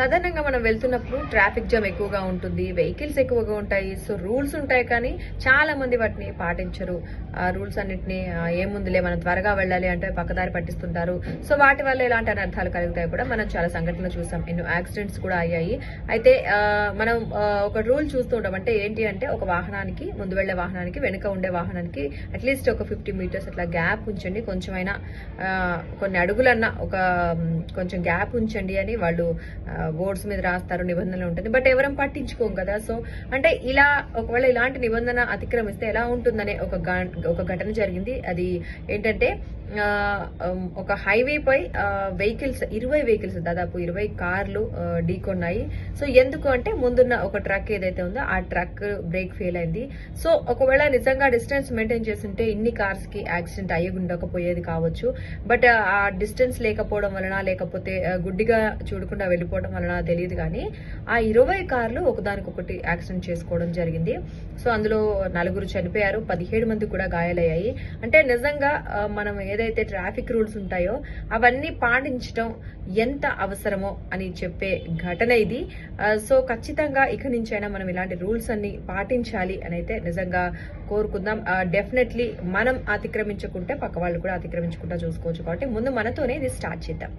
సాధారణంగా మనం వెళ్తున్నప్పుడు ట్రాఫిక్ జామ్ ఎక్కువగా ఉంటుంది వెహికల్స్ ఎక్కువగా ఉంటాయి సో రూల్స్ ఉంటాయి కానీ చాలా మంది వాటిని పాటించరు. ఆ రూల్స్ అన్నిటిని ఏముందిలే మనం త్వరగా వెళ్ళాలి అంటే పక్కదారి పట్టిస్తుంటారు. సో వాటి వల్ల ఎలాంటి అనర్థాలు కలుగుతాయి కూడా మనం చాలా సంఘటనలు చూసాం. ఎన్నో యాక్సిడెంట్స్ కూడా అయ్యాయి. అయితే మనం ఒక రూల్ చూస్తూ ఉంటాం. అంటే ఏంటి అంటే ఒక వాహనానికి ముందు వెళ్ళే వాహనానికి వెనుక ఉండే వాహనానికి అట్లీస్ట్ ఒక ఫిఫ్టీ మీటర్స్ అట్లా గ్యాప్ ఉంచండి. కొంచెమైనా కొన్ని అడుగులన్నా ఒక కొంచెం గ్యాప్ ఉంచండి అని వాళ్ళు బోర్డ్స్ మీద రాస్తారు నిబంధనలు ఉంటుంది. బట్ ఎవరం పట్టించుకోం కదా. సో అంటే ఇలా ఒకవేళ ఇలాంటి నిబంధన అతిక్రమిస్తే ఎలా ఉంటుందనే ఒక ఒక ఘటన జరిగింది. అది ఏంటంటే ఒక హైవే పై వెహికల్స్ ఇరవై వెహికల్స్ దాదాపు ఇరవై కార్లు ఢీకొన్నాయి. సో ఎందుకు అంటే ముందున్న ఒక ట్రక్ ఏదైతే ఉందో ఆ ట్రక్ బ్రేక్ ఫెయిల్ అయింది. సో ఒకవేళ నిజంగా డిస్టెన్స్ మెయింటైన్ చేస్తుంటే ఇన్ని కార్స్కి యాక్సిడెంట్ అయ్యి ఉండకపోయేది కావచ్చు. బట్ ఆ డిస్టెన్స్ లేకపోవడం వలన లేకపోతే గుడ్డిగా చూడకుండా వెళ్ళిపోవడం వలన తెలియదు కానీ ఆ ఇరవై కార్లు ఒకదానికొకటి యాక్సిడెంట్ చేసుకోవడం జరిగింది. సో అందులో నలుగురు చనిపోయారు పదిహేడు మంది కూడా గాయాలయ్యాయి. అంటే నిజంగా మనం ఏదైతే ట్రాఫిక్ రూల్స్ ఉంటాయో అవన్నీ పాటించడం ఎంత అవసరమో అని చెప్పే ఘటన ఇది. సో ఖచ్చితంగా ఇక నుంచైనా మనం ఇలాంటి రూల్స్ అన్ని పాటించాలి అని అయితే నిజంగా కోరుకుందాం. డెఫినెట్లీ మనం అతిక్రమించుకుంటే పక్క వాళ్ళు కూడా అతిక్రమించకుండా చూసుకోవచ్చు. కాబట్టి ముందు మనతోనే ఇది స్టార్ట్ చేద్దాం.